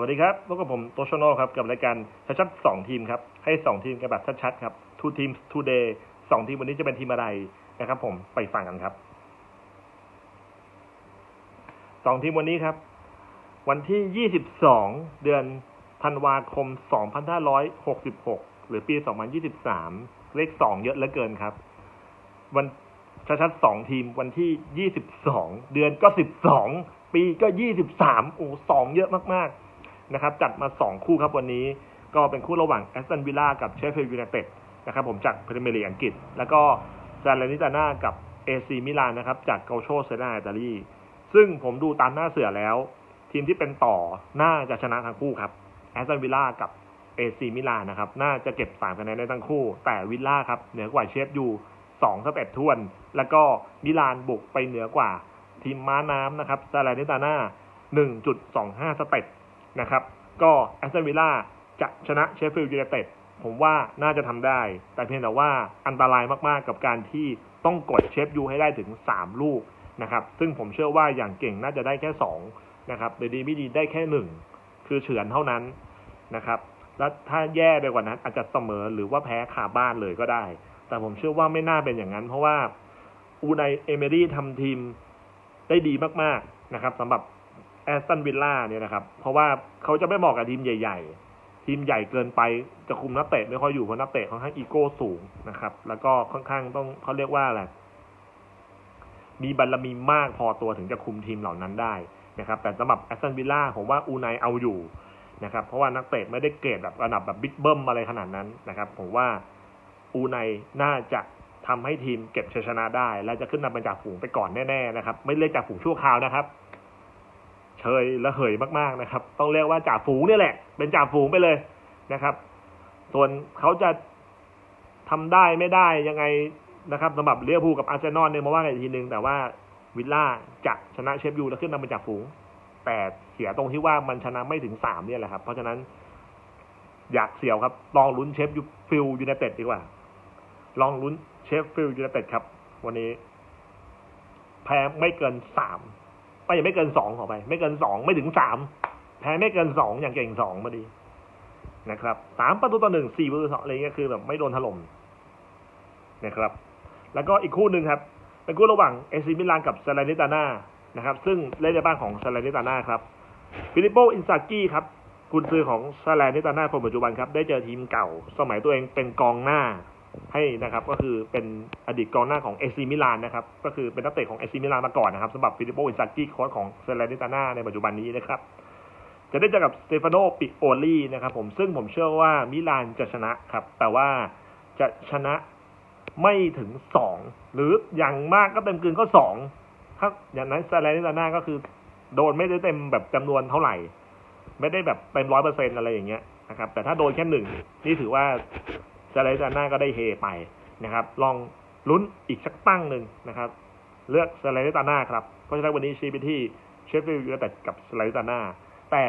วัสดีครับพบกับผมโตชโนครับกับรายการชัดสองทีมครับให้สองทีมกันแบบชัดๆครับ two teams today สองทีมวันนี้จะเป็นทีมอะไรนะครับผมไปฟังกันครับสองทีมวันนี้ครับ วันที่ 22 เดือนธันวาคม 2566 หรือปี 2023 เลข 2 เยอะเหลือเกินครับ วันชัดๆสองทีมวันที่ 22 เดือนก็ 12 ปีก็ 23 โอ้สองเยอะมากๆ นะครับจัดมา 2 คู่ครับวันนี้ก็เป็นคู่ระหว่างแอสตันวิลล่ากับเชฟฟิลด์ยูไนเต็ดนะครับผมจากพรีเมียร์ลีกอังกฤษ แล้วก็ซาเลนิตาน่ากับเอซีมิลานนะครับจากเกาโชเซนาอิตาลีซึ่งผมดูตามหน้าเสือแล้ว ทีมที่เป็นต่อน่าจะชนะทั้งคู่ครับแอสตันวิลล่ากับเอซีมิลานนะครับน่าจะเก็บสามคะแนนได้ทั้งคู่ แต่วิลล่าครับเหนือกว่าเชฟยูสองสเต็ปทวน แล้วก็มิลานบุกไปเหนือกว่าทีมม้าน้ำนะครับซาเลาเนตาน่า1.25 สเต็ป นะครับ ก็แอสตันวิลล่าจะชนะเชฟฟิลด์ยูไนเต็ดผมว่าน่าจะทำได้ แต่เพียงแต่ว่าอันตรายมากๆกับการที่ต้องกดเชฟยูให้ได้ถึง 3 ลูกนะครับ ซึ่งผมเชื่อว่าอย่างเก่งน่าจะได้แค่ 2 นะครับหรือดีไม่ดีได้แค่ 1 คือเฉือนเท่านั้นนะครับ แล้วถ้าแย่ไปกว่านั้นอาจจะเสมอหรือว่าแพ้ขาบ้านเลยก็ได้ แต่ผมเชื่อว่าไม่น่าเป็นอย่างนั้น เพราะว่าอูไนเอเมรี่ทำทีมได้ดีมากๆนะครับสำหรับ แอสตันวิลล่าเนี่ยนะครับ เพราะว่าเขาจะไม่เหมาะกับทีมใหญ่ ๆ ทีมใหญ่เกินไปจะคุมนักเตะไม่ค่อยอยู่เพราะนักเตะค่อนข้างอีโก้สูงนะครับ แล้วก็ค่อนข้างต้องเขาเรียกว่าอะไรมีบารมีมากพอตัวถึงจะคุมทีมเหล่านั้นได้นะครับแต่สำหรับแอสตันวิลล่าผมว่าอูไนเอาอยู่นะครับเพราะว่านักเตะไม่ได้เกรดแบบระดับแบบบิ๊กเบิ้มอะไรขนาดนั้นนะครับผมว่าอูไนน่าจะทำให้ทีมเก็บชัยชนะได้ และจะขึ้นนำเป็นจ่าฝูงไปก่อนแน่ๆนะครับ ไม่เรียกจ่าฝูงชั่วคราวนะครับ เชยและเหยมากๆนะครับ ต้องเรียกว่าจ่าฝูงนี่แหละ เป็นจ่าฝูงไปเลยนะครับ ส่วนเขาจะทำได้ไม่ได้ยังไงนะครับสำหรับเลี้ยวภูกับอาร์เซนอลเนี่ยมาว่ากันอีกทีนึง แต่ว่าวิลล่าจะชนะเชฟยูแล้วขึ้นนำเป็นจ่าฝูง แต่เสียตรงที่ว่ามันชนะไม่ถึงสามเนี่ยแหละครับ เพราะฉะนั้นอยากเสียวครับ ลองลุ้นเชฟยูฟิลยูไนเต็ดดีกว่า ลองลุ้นเชฟฟิลยูไนเต็ดครับ วันนี้ แพ้ไม่เกินสาม ไม่ยังไม่เกินสองขอไป ไม่เกินสองไม่ถึงสามแพ้ไม่เกินสองอย่างเก่งสองมาดีนะครับสามประตูต่อหนึ่งสี่ประตูต่ออะไรเงี้ยคือแบบไม่โดนถล่มนะครับ แล้วก็อีกคู่หนึ่งครับ เป็นคู่ระหว่างเอซิมิลานกับซาลนิตาน่านะครับ ซึ่งเล่นในบ้านของซาลนิตาน่าครับฟิลิปโปอินซากี้ครับกุนซือของซาลนิตาน่าคนปัจจุบันครับ ได้เจอทีมเก่า สมัยตัวเองเป็นกองหน้า ให้นะครับก็คือเป็นอดีตกองหน้าของเอซีมิลานนะครับก็คือเป็นนักเตะของเอซีมิลานมาก่อนนะครับสำหรับฟิลิปโปอินซากิโค้ชของเซเลนิตาน่าในปัจจุบันนี้นะครับจะได้เจอกับสเตฟานโนปิโอลีนะครับผมซึ่งผมเชื่อว่ามิลานจะชนะครับ แต่ว่าจะชนะไม่ถึงสองหรืออย่างมากก็เต็มกลืนก็สองถ้าอย่างนั้นเซเลนิตาน่าก็คือ โดนไม่ได้เต็มแบบจำนวนเท่าไหร่ ไม่ได้แบบเต็มร้อยเปอร์เซ็นต์อะไรอย่างเงี้ยนะครับแต่ถ้าโดนแค่หนึ่งนี่ถือว่า ซาเลตาน่าก็ได้เฮไปนะครับ ลองลุ้นอีกสักตั้งหนึ่งนะครับ เลือกซาเลตาน่าครับ เพราะฉะนั้นวันนี้ชี้ไปที่เชฟฟิลด์ยูไนเต็ดกับซาเลตาน่าแต่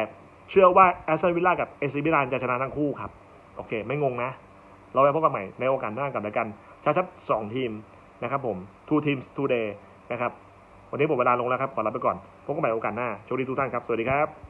เชื่อว่าแอสตันวิลล่ากับเอซิมิลานจะชนะทั้งคู่ครับ โอเค ไม่งงนะ เราไปพบกันใหม่ในโอกาสหน้ากับรายการชัดๆสองทีมนะครับผม two teams today นะครับ วันนี้หมดเวลาลงแล้วครับ ขอลาไปก่อน พบกันใหม่โอกาสหน้า โชคดีทุกท่านครับ สวัสดีครับ